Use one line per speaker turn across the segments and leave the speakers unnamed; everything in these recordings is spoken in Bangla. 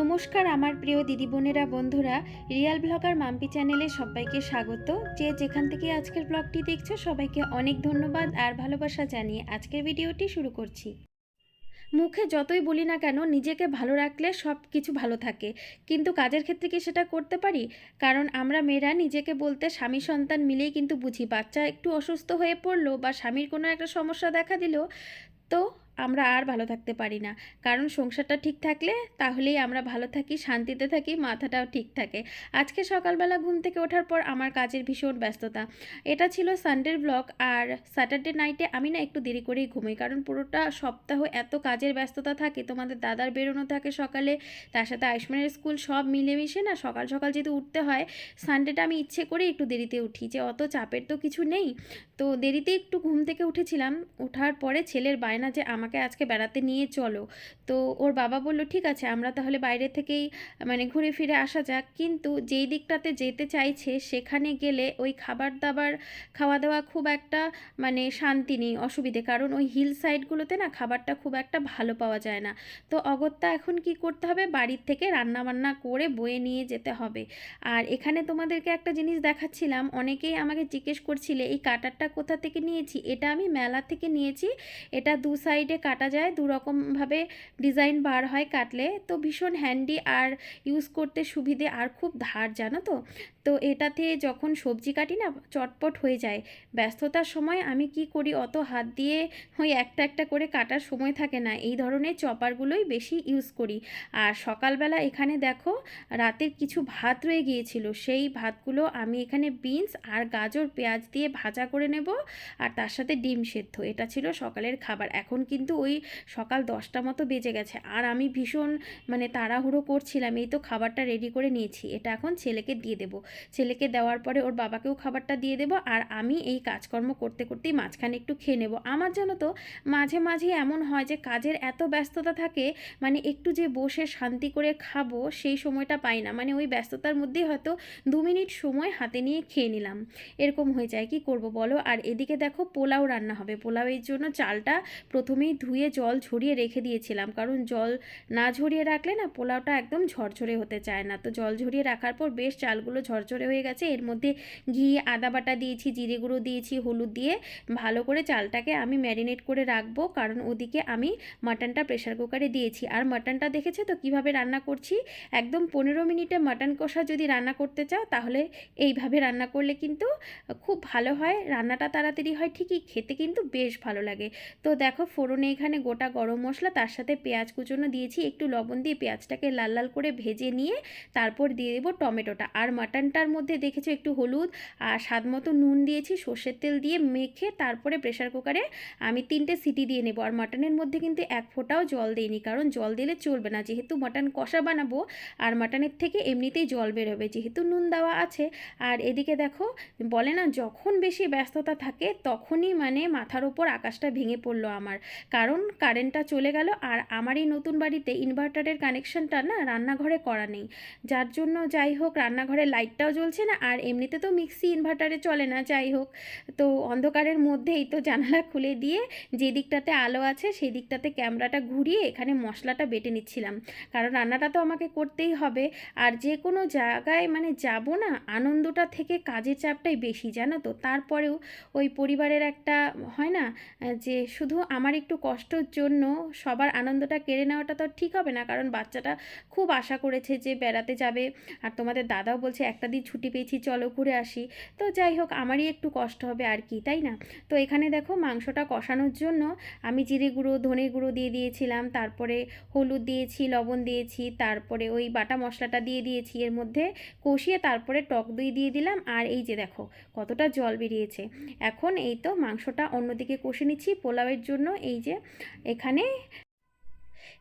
নমস্কার আমার প্রিয় দিদি বোনেরা বন্ধুরা। রিয়াল ব্লগার মাম্পি চ্যানেলে সবাইকে স্বাগত। যে যেখান থেকে আজকের ব্লগটি দেখছ, সবাইকে অনেক ধন্যবাদ আর ভালোবাসা জানিয়ে আজকের ভিডিওটি শুরু করছি। মুখে যতই বলি না কেন, নিজেকে ভালো রাখলে সব কিছু ভালো থাকে। কিন্তু কাজের ক্ষেত্রে কি সেটা করতে পারি? কারণ আমরা মেয়েরা নিজেকে বলতে স্বামী সন্তান মিলেই কিন্তু বুঝি। বাচ্চা একটু অসুস্থ হয়ে পড়ল বা স্বামীর কোনো একটা সমস্যা দেখা দিল, তো আমরা আর ভালো থাকতে পারি না। কারণ সংসারটা ঠিক থাকলে তাহলেই আমরা ভালো থাকি, শান্তিতে থাকি, মাথাটাও ঠিক থাকে। আজকে সকালবেলা ঘুম থেকে ওঠার পর আমার কাজের ভীষণ ব্যস্ততা। এটা ছিল সানডের ব্লগ আর স্যাটারডে নাইটে আমি না একটু দেরি করেই ঘুমাই। কারণ পুরোটা সপ্তাহ এত কাজের ব্যস্ততা থাকে, তোমাদের দাদার বেরোনো থাকে সকালে, তার সাথে আয়ুষ্মানের স্কুল সব মিলেমিশে না সকাল সকাল যেহেতু উঠতে হয় সানডেটা আমি ইচ্ছে করে একটু দেরিতে উঠি যে অত চাপের তো কিছু নেই। তো দেরিতে একটু ঘুম থেকে উঠেছিলাম ওঠার পরে ছেলের বায়না যে আমাকে আজকে বেড়াতে নিয়ে চলো। তো ওর বাবা বলল, ঠিক আছে, আমরা তাহলে বাইরে থেকেই মানে ঘুরে ফিরে আসা যাক। কিন্তু যেই দিকটাতে যেতে চাইছে, সেখানে গেলে ওই খাবার দাবার খাওয়া দাওয়া খুব একটা মানে শান্তি নেই, অসুবিধে। কারণ ওই হিল সাইডগুলোতে না খাবারটা খুব একটা ভালো পাওয়া যায় না। তো অগত্যা এখন কি করতে হবে? বাড়ির থেকে রান্না বান্না করে বয়ে নিয়ে যেতে হবে। আর এখানে তোমাদেরকে একটা জিনিস দেখাচ্ছিলাম। অনেকেই আমাকে জিজ্ঞেস করছিলে, এই কাটারটা কোথা থেকে নিয়েছি? এটা আমি মেলা থেকে নিয়েছি। এটা দু সাইডে কাটা যায় দু রকমভাবে ডিজাইন বার হয় কাটলে। তো ভীষণ হ্যান্ডি আর ইউজ করতে সুবিধে আর খুব ধার, জানো তো? তো এটাতে যখন সবজি কাটি না, চটপট হয়ে যায়। ব্যস্ততার সময় আমি কি করি, অত হাত দিয়ে ওই একটা একটা করে কাটার সময় থাকে না। এই ধরনের চপারগুলোই বেশি ইউজ করি। আর সকালবেলা এখানে দেখো, রাতের কিছু ভাত রয়ে গিয়েছিল। সেই ভাতগুলো আমি এখানে বিনস আর গাজর, পেঁয়াজ দিয়ে ভাজা করে নেব। আর তার সাথে ডিম সেদ্ধ। এটা ছিল সকালের খাবার। এখন কিন্তু ওই সকাল দশটা মতো বেজে গেছে। আর আমি ভীষণ মানে তাড়াহুড়ো করছিলাম, এই তো খাবারটা রেডি করে নিয়েছি। এটা এখন ছেলেকে দিয়ে দেবো। ছেলেকে দেওয়ার পরে ওর বাবাকেও খাবারটা দিয়ে দেবো আর আমি এই কাজকর্ম করতে করতেই মাঝখানে একটু খেয়ে নেব। আমার জানো তো, মাঝে মাঝে এমন হয় যে কাজের এত ব্যস্ততা থাকে মানে একটু যে বসে শান্তি করে খাব সেই সময়টা পাই না। মানে ওই ব্যস্ততার মধ্যেই হয়তো দু মিনিট সময় হাতে নিয়ে খেয়ে নিলাম। এরকম হয়ে যায়। কি করব বলো? আর এদিকে দেখো পোলাও রান্না হবে। পোলাওয়ের জন্য চালটা প্রথমেই ধুয়ে জল ঝরিয়ে রেখে দিয়েছিলাম। কারণ জল না ঝরিয়ে রাখলে না পোলাওটা একদম ঝরঝরে হতে চায় না। তো জল ঝরিয়ে রাখার পর বেশ চালগুলো ঝরঝরে হয়ে গেছে। এর মধ্যে ঘি, আদা বাটা দিয়েছি, জিরে গুঁড়ো দিয়েছি, হলুদ দিয়ে ভালো করে চালটাকে আমি ম্যারিনেট করে রাখব। কারণ ওদিকে আমি মাটনটা প্রেশার কুকারে দিয়েছি। আর মাটনটা দেখেছে তো কীভাবে রান্না করছি? একদম পনেরো মিনিটে মাটন কষা যদি রান্না করতে চাও, তাহলে এইভাবে রান্না করলে কিন্তু খুব ভালো হয়। রান্নাটা তাড়াতাড়ি হয় ঠিকই, খেতে কিন্তু বেশ ভালো লাগে। তো দেখো ফোড়নে এখানে গোটা গরম মশলা, তার সাথে পেঁয়াজ কুচোনো দিয়েছি, একটু লবণ দিয়ে পেঁয়াজটাকে লাল লাল করে ভেজে নিয়ে তারপর দিয়ে দেবো টমেটোটা। আর মাটনটার মধ্যে দেখেছ একটু হলুদ আর স্বাদ মতো নুন দিয়েছি, সর্ষের তেল দিয়ে মেখে তারপরে প্রেশার কুকারে আমি তিনটে সিটি দিয়ে নেব। আর মাটনের মধ্যে কিন্তু এক ফোঁটাও জল দিইনি, কারণ জল দিলে চলবে না। যেহেতু মাটন কষা বানাবো, আর মাটনের থেকে এমনিতেই জল বেরোবে, যেহেতু নুন দেওয়া আছে। আর এদিকে দেখো, বলে না, যখন বেশি ব্যস্ততা থাকে, তখনই মানে মাথার ওপর আকাশটা ভেঙে পড়ল আমার। কারণ কারেন্টটা চলে গেল আর আমার এই নতুন বাড়িতে ইনভার্টারের কানেকশনটা না রান্নাঘরে করা নেই। যার জন্য যাই হোক রান্নাঘরে লাইটটাও জ্বলছে না আর এমনিতে তো মিক্সি ইনভার্টারে চলে না, যাই হোক। তো অন্ধকারের মধ্যেই তো জানালা খুলে দিয়ে যে দিকটাতে আলো আছে সেই দিকটাতে ক্যামেরাটা ঘুরিয়ে এখানে মশলাটা বেটে নিচ্ছিলাম। কারণ রান্নাটা তো আমাকে করতেই হবে। আর যে কোনো জায়গায় মানে যাব না, আনন্দটা থেকে কাজের চাপটাই বেশি, জানো তো? তারপরেও ওই পরিবারের একটা হয় না, যে শুধু আমার একটু কষ্টর জন্য সবার আনন্দটা কেড়ে নেওয়াটা তো ঠিক হবে না। কারণ বাচ্চাটা খুব আশা করেছে যে বেড়াতে যাবে। আর তোমাদের দাদাও বলছে, একটা দিন ছুটি পেয়েছি, চলো ঘুরে আসি। তো যাই হোক, আমারই একটু কষ্ট হবে আর কি, তাই না? তো এখানে দেখো মাংসটা কষানোর জন্য আমি জিরে গুঁড়ো, ধনে গুঁড়ো দিয়ে দিয়েছিলাম। তারপরে হলুদ দিয়েছি, লবণ দিয়েছি, তারপরে ওই বাটা মশলাটা দিয়ে দিয়েছি। এর মধ্যে কষিয়ে তারপরে টক দই দিয়ে দিলাম। আর এই যে দেখো, কতটা জল বেরিয়েছে। এখন এই তো মাংসটা অন্যদিকে কষে নিচ্ছি। পোলাওয়ের জন্য এই যে এখানে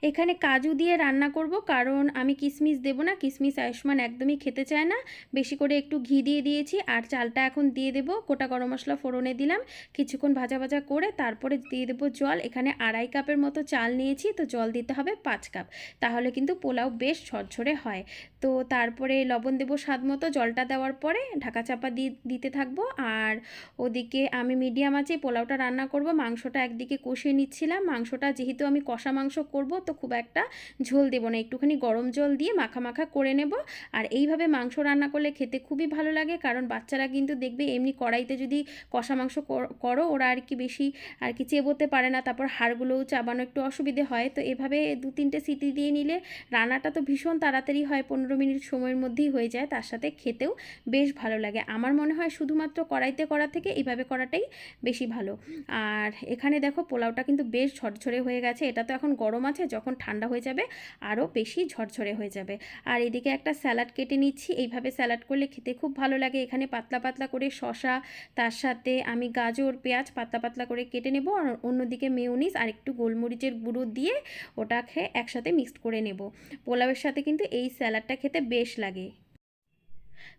এখানে কাজু দিয়ে রান্না করব, কারণ আমি কিশমিশ দেবো না কিশমিশ আয়ুষ্মান একদমই খেতে চায় না। বেশি করে একটু ঘি দিয়ে দিয়েছি, আর চালটা এখন দিয়ে দেবো, গোটা গরম মশলা ফোড়নে দিলাম। কিছুক্ষণ ভাজা ভাজা করে তারপরে দিয়ে দেবো জল, এখানে আড়াই কাপের মতো চাল নিয়েছি, তো জল দিতে হবে পাঁচ কাপ। তাহলে কিন্তু পোলাও বেশ ঝরঝরে হয়। তো তারপরে লবণ দেবো স্বাদ মতো, জলটা দেওয়ার পরে ঢাকা চাপা দিয়ে দিতে থাকব। আর ওদিকে আমি মিডিয়াম আছে পোলাওটা রান্না করব, মাংসটা একদিকে কষিয়ে নিচ্ছিলাম। মাংসটা যেহেতু আমি কষা মাংস করব, তো তো খুব একটা ঝোল দেবো না। একটুখানি গরম জল দিয়ে মাখা মাখা করে নেব। আর এইভাবে মাংস রান্না করলে খেতে খুবই ভালো লাগে, কারণ বাচ্চারা কিন্তু দেখবে এমনি কড়াইতে যদি কষা মাংস কর- ওরা আর কি বেশি আর কি চেবোতে পারে না, তারপর হাড়গুলোও চাবানো একটু অসুবিধে হয়। তো এভাবে দু তিনটে সিটি দিয়ে নিলে রান্নাটা তো ভীষণ তাড়াতাড়ি হয়, পনেরো মিনিট সময়ের মধ্যেই হয়ে যায়, তার সাথে খেতেও বেশ ভালো লাগে। আমার মনে হয় শুধুমাত্র কড়াইতে করা থেকে এইভাবে করাটাই বেশি ভালো। আর এখানে দেখো পোলাওটা কিন্তু বেশ ঝরঝরে হয়ে গেছে, এটা তো এখন গরম আছে, যখন ঠান্ডা হয়ে যাবে, আরও বেশি ঝরঝরে হয়ে যাবে। আর এদিকে একটা স্যালাড কেটে নিচ্ছি। এইভাবে স্যালাড করলে খেতে খুব ভালো লাগে। এখানে পাতলা পাতলা করে শশা তার সাথে আমি গাজর, পেঁয়াজ পাতলা পাতলা করে কেটে নেব। আর অন্যদিকে মেয়নিস আর একটু গোলমরিচের গুঁড়ো দিয়ে ওটাকে একসাথে মিক্সড করে নেব। পোলাওয়ের সাথে কিন্তু এই স্যালাডটা খেতে বেশ লাগে।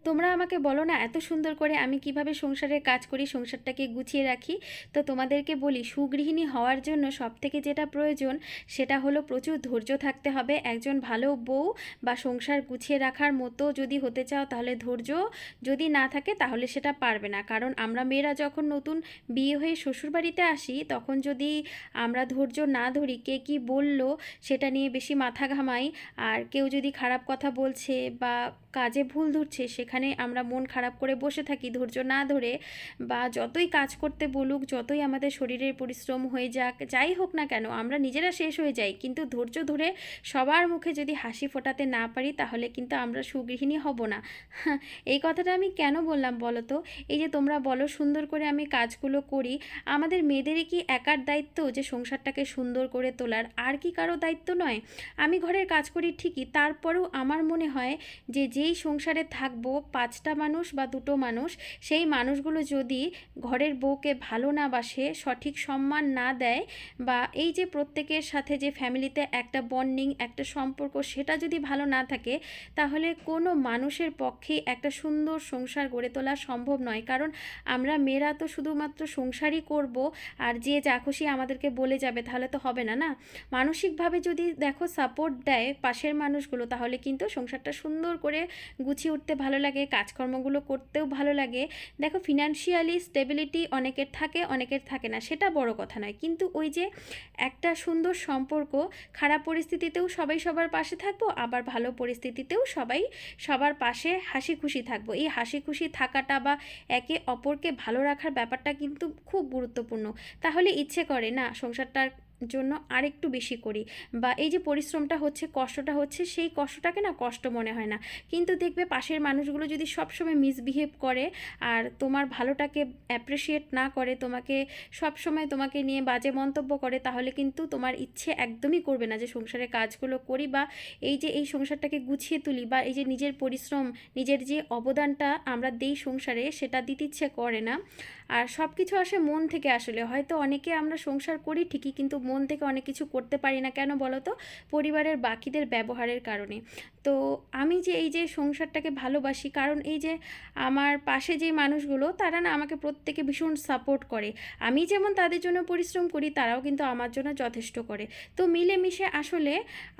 তোমরা আমাকে বলো না এত সুন্দর করে আমি কীভাবে সংসারের কাজ করি, সংসারটাকে গুছিয়ে রাখি? তো তোমাদেরকে বলি, সুগৃহিণী হওয়ার জন্য সব থেকে যেটা প্রয়োজন সেটা হলো প্রচুর ধৈর্য থাকতে হবে। একজন ভালো বউ বা সংসার গুছিয়ে রাখার মতো যদি হতে চাও তাহলে ধৈর্য, যদি না থাকে তাহলে সেটা পারবে না। কারণ আমরা মেয়েরা যখন নতুন বিয়ে হয়ে শ্বশুরবাড়িতে আসি, তখন যদি আমরা ধৈর্য না ধরি, কে কি বলল সেটা নিয়ে বেশি মাথা ঘামাই। আর কেউ যদি খারাপ কথা বলছে বা কাজে ভুল ধরছে, সেখানে আমরা মন খারাপ করে বসে থাকি। ধৈর্য না ধরে বা যতই কাজ করতে বলুক, যতই আমাদের শরীরের পরিশ্রম হয়ে যাক, যাই হোক না কেন, আমরা নিজেরা শেষ হয়ে যাই। কিন্তু ধৈর্য ধরে সবার মুখে যদি হাসি ফোটাতে না পারি, তাহলে কিন্তু আমরা সুগৃহিণী হব না। এই কথাটা আমি কেন বললাম বলো তো? এই যে তোমরা বলো, সুন্দর করে আমি কাজগুলো করি, আমাদের মেয়েদেরই কি একার দায়িত্ব যে সংসারটাকে সুন্দর করে তোলার? আর কি কারও দায়িত্ব নয়? আমি ঘরের কাজ করি ঠিকই, তারপরেও আমার মনে হয় যে যেই সংসারে থাকব, পাঁচটা মানুষ বা দুটো মানুষ, সেই মানুষগুলো যদি ঘরের বউকে ভালো না বাসে, সঠিক সম্মান না দেয় বা এই যে প্রত্যেকের সাথে যে ফ্যামিলিতে একটা বন্ডিং একটা সম্পর্ক, সেটা যদি ভালো না থাকে, তাহলে কোনো মানুষের পক্ষেই একটা সুন্দর সংসার গড়ে তোলা সম্ভব নয়। কারণ আমরা মেয়েরা তো শুধুমাত্র সংসারই করব আর যে যা খুশি আমাদেরকে বলে যাবে, তাহলে তো হবে না না? মানসিকভাবে যদি দেখো সাপোর্ট দেয় পাশের মানুষগুলো, তাহলে কিন্তু সংসারটা সুন্দর করে গুছিয়ে উঠতে ভালো লাগে, কাজকর্মগুলো করতেও ভালো লাগে। দেখো ফিনান্সিয়ালি স্টেবিলিটি অনেকের থাকে অনেকের থাকে না, সেটা বড় কথা নয়। কিন্তু ওই যে একটা সুন্দর সম্পর্ক, খারাপ পরিস্থিতিতেও সবাই সবার পাশে থাকব, আবার ভালো পরিস্থিতিতেও সবাই সবার পাশে হাসি খুশি থাকব। এই হাসি খুশি থাকাটা বা একে অপরকে ভালো রাখার ব্যাপারটা কিন্তু খুব গুরুত্বপূর্ণ। তাহলে ইচ্ছে করে না সংসারটার জন্য আরেকটু বেশি করি। বা এই যে পরিশ্রমটা হচ্ছে, কষ্টটা হচ্ছে, সেই কষ্টটাকে না কষ্ট মনে হয় না। কিন্তু দেখবে পাশের মানুষগুলো যদি সবসময় মিসবিহেভ করে আর তোমার ভালোটাকে অ্যাপ্রিসিয়েট না করে, তোমাকে সবসময় তোমাকে নিয়ে বাজে মন্তব্য করে, তাহলে কিন্তু তোমার ইচ্ছে একদমই করবে না যে সংসারের কাজগুলো করি বা এই যে এই সংসারটাকে গুছিয়ে তুলি বা এই যে নিজের পরিশ্রম, নিজের যে অবদানটা আমরা দেই সংসারে, সেটা দিতে ইচ্ছে করে না। আর সব কিছু আসে মন থেকে আসলে। হয়তো অনেকে আমরা সংসার করি ঠিকই, কিন্তু মন থেকে অনেক কিছু করতে পারি না। কেন বলো তো? পরিবারের বাকিদের ব্যবহারের কারণে। তো আমি যে এই যে সংসারটাকে ভালোবাসি, কারণ এই যে আমার পাশে যে মানুষগুলো, তারা না আমাকে প্রত্যেকে ভীষণ সাপোর্ট করে। আমি যেমন তাদের জন্য পরিশ্রম করি, তারাও কিন্তু আমার জন্য যথেষ্ট করে। তো মিলেমিশে আসলে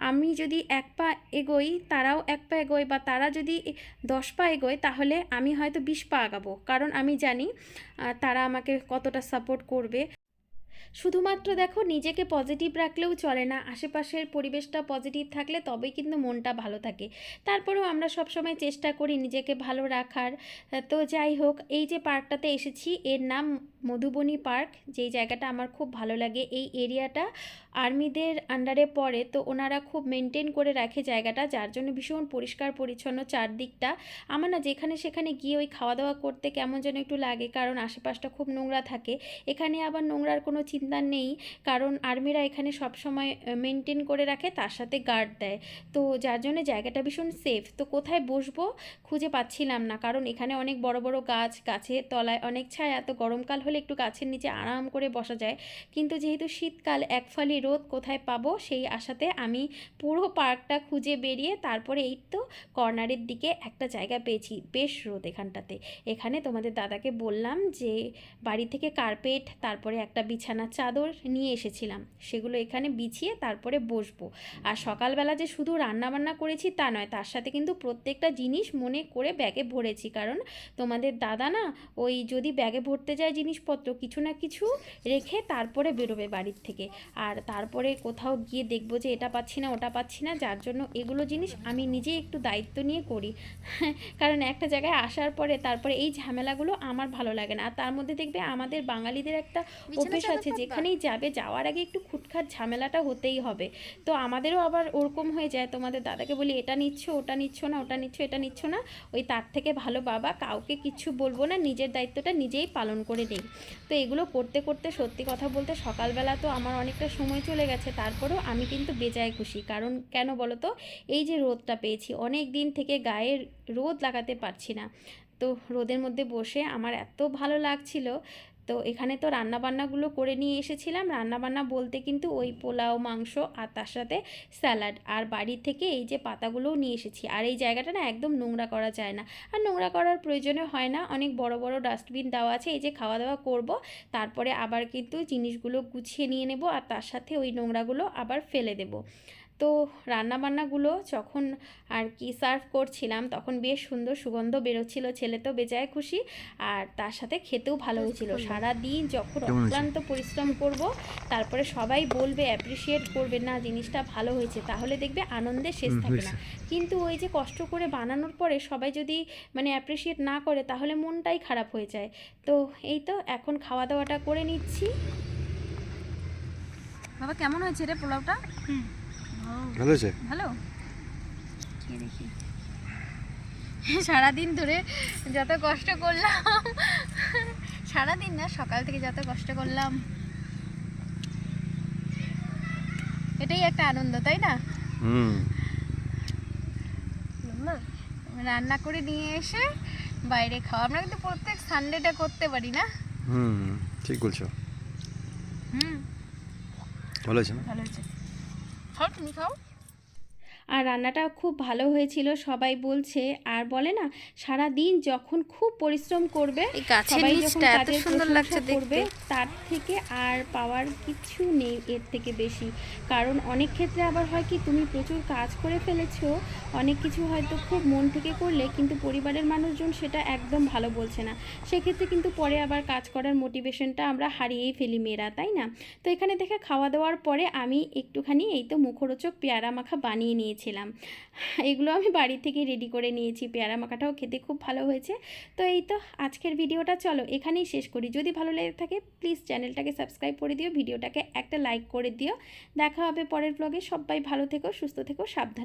আমি যদি এক পা এগোই, তারাও এক পা এগোয় বা তারা যদি দশ পা এগোয়, তাহলে আমি হয়তো বিশ পা আগাবো। কারণ আমি জানি তারা আমাকে কতটা সাপোর্ট করবে। শুধুমাত্র দেখো, নিজেকে পজিটিভ রাখলেও চলে না। আশেপাশের পরিবেশটা পজিটিভ থাকলে তবেই কিন্তু মনটা ভালো থাকে। তারপরেও আমরা সবসময় চেষ্টা করি নিজেকে ভালো রাখার। তো যাই হোক, এই যে পার্কটাতে এসেছি, এর নাম মধুবনী পার্ক, যেই জায়গাটা আমার খুব ভালো লাগে। এই এরিয়াটা আর্মিদের আন্ডারে পড়ে, তো ওনারা খুব মেনটেন করে রাখে জায়গাটা, যার জন্য ভীষণ পরিষ্কার, পরিচ্ছন্ন চারদিকটা। আমার না যেখানে সেখানে গিয়ে ওই খাওয়া দাওয়া করতে কেমন যেন একটু লাগে, কারণ আশেপাশটা খুব নোংরা থাকে। এখানে আবার নোংরার কোনো চিন্তা নেই, কারণ আর্মিরা এখানে সবসময় মেনটেন করে রাখে, তার সাথে গার্ড দেয়। তো যার জন্য জায়গাটা ভীষণ সেফ। তো কোথায় বসবো খুঁজে পাচ্ছিলাম না, কারণ এখানে অনেক বড় বড় গাছ, গাছের তলায় অনেক ছায়া, তো গরমকাল একটু গাছের নিচে আরাম করে বসা যায়। কিন্তু যেহেতু শীতকাল এক ফালি রোদ কোথায় পাবো সেই আশাতে আমি পুরো পার্কটা খুঁজে বেরিয়ে তারপরে এই তো কর্নারের দিকে একটা জায়গা পেয়েছি, বেশ রোদ এখানটাতে। এখানে তোমাদের দাদাকে বললাম যে বাড়ি থেকে কার্পেট, তারপরে একটা বিছানা চাদর নিয়ে এসেছিলাম। সেগুলো এখানে বিছিয়ে তারপরে বসবো। আর সকালবেলা যে শুধু রান্না বান্না করেছি তা নয়, তার সাথে কিন্তু প্রত্যেকটা জিনিস মনে করে ব্যাগে ভরেছি। কারণ তোমাদের দাদা না ওই যদি ব্যাগে ভরতে যায় জিনিস জিনিসপত্র কিছু না কিছু রেখে তারপরে বেরোবে বাড়ির থেকে। আর তারপরে কোথাও গিয়ে দেখব যে এটা পাচ্ছি না ওটা পাচ্ছি না যার জন্য এগুলো জিনিস আমি নিজেই একটু দায়িত্ব নিয়ে করি। কারণ একটা জায়গায় আসার পরে তারপরে এই ঝামেলাগুলো আমার ভালো লাগে না। আর তার মধ্যে দেখবে আমাদের বাঙালিদের একটা অভ্যেস আছে যেখানেই যাবে যাওয়ার আগে একটু খুটখাট ঝামেলাটা হতেই হবে। তো আমাদেরও আবার ওরকম হয়ে যায়। তোমাদের দাদাকে বলি এটা নিচ্ছ ওটা নিচ্ছ না ওটা নিচ্ছ এটা নিচ্ছ না। ওই তার থেকে ভালো বাবা কাউকে কিচ্ছু বলব না নিজের দায়িত্বটা নিজেই পালন করে নেই। তো এগুলো করতে করতে, সত্যি কথা বলতে সকালবেলা তো আমার অনেকটা সময় চলে গেছে। তারপরেও আমি কিন্তু বেজায় খুশি। কারণ কেন বলো তো এই যে রোদটা পেয়েছি, অনেক দিন থেকে গায়ে রোদ লাগাতে পারছি না। তো রোদের মধ্যে বসে আমার এত ভালো লাগছিল তো এখানে তো রান্নাবান্নাগুলো করে নিয়ে এসেছিলাম। রান্নাবান্না বলতে কিন্তু ওই পোলাও, মাংস আর তার সাথে স্যালাড। আর বাড়ি থেকে এই যে পাতাগুলোও নিয়ে এসেছি। আর এই জায়গাটা না একদম নোংরা করা যায় না। আর নোংরা করার প্রয়োজনে হয় না। অনেক বড় বড় ডাস্টবিন দেওয়া আছে। এই যে খাওয়া দাওয়া করব। তারপরে আবার কিন্তু জিনিসগুলো গুছিয়ে নিয়ে নেব। আর তার সাথে ওই নোংরাগুলো আবার ফেলে দেব। তো রান্নাবান্নাগুলো যখন আর কি সার্ভ করছিলাম তখন বেশ সুন্দর সুগন্ধ বেরোচ্ছিল ছেলে তো বেজায় খুশি। আর তার সাথে খেতেও ভালো হয়েছিল। সারা দিন যখন অক্লান্ত পরিশ্রম করব তারপরে সবাই বলবে অ্যাপ্রিসিয়েট করবে না জিনিসটা ভালো হয়েছে। তাহলে দেখবে আনন্দে শেষ
হুম,
থাকে না। কিন্তু ওই যে কষ্ট করে বানানোর পরে সবাই যদি মানে অ্যাপ্রিসিয়েট না করে তাহলে মনটাই খারাপ হয়ে যায়। তো এই তো এখন খাওয়া দাওয়াটা করে নিচ্ছি। বাবা কেমন হয়েছে রে পোলাওটা?
ভালো হয়েছে
ভালো? দেখি। সারাদিন ধরে যত কষ্ট করলাম সারাদিন না সকাল থেকে যত কষ্ট করলাম এটাই একটা আনন্দ তাই না?
হুম।
রান্না করে নিয়ে এসে বাইরে খাওয়া আমরা কিন্তু প্রত্যেক সানডেটা করতে পারি না?
হুম ঠিক বলছো।
হুম।
ভালো হয়েছে
ভালো হয়েছে 你好。আর রান্নাটা খুব ভালো হয়েছিল সবাই বলছে। আর বলে না সারা দিন যখন খুব পরিশ্রম করবে সবাই যখন কাজের
সুন্দর
প্রশংসা
লাগছে
করবে তার থেকে আর পাওয়ার কিছু নেই এর থেকে বেশি। কারণ অনেক ক্ষেত্রে আবার হয় কি তুমি প্রচুর কাজ করে ফেলেছো অনেক কিছু হয়তো খুব মন থেকে করলে কিন্তু পরিবারের মানুষজন সেটা একদম ভালো বলছে না। সেক্ষেত্রে কিন্তু পরে আবার কাজ করার মোটিভেশনটা আমরা হারিয়েই ফেলি মেয়েরা তাই না? তো এখানে দেখে খাওয়া দাওয়ার পরে আমি একটুখানি এই তো মুখরোচক পেয়ারা মাখা বানিয়ে নিয়েছিলাম। এগুলো আমি বাড়ি থেকে রেডি করে নিয়েছি। পেয়ারা মাখাটাও খেতে খুব ভালো হয়েছে। তো এই তো আজকের ভিডিওটা, চলো এখানেই শেষ করি। যদি ভালো লেগে থাকে প্লিজ চ্যানেলটাকে সাবস্ক্রাইব করে দিও, ভিডিওটাকে একটা লাইক করে দিও। দেখা হবে পরের ব্লগে সবাই ভালো থেকো, সুস্থ থেকো, সাবধানে।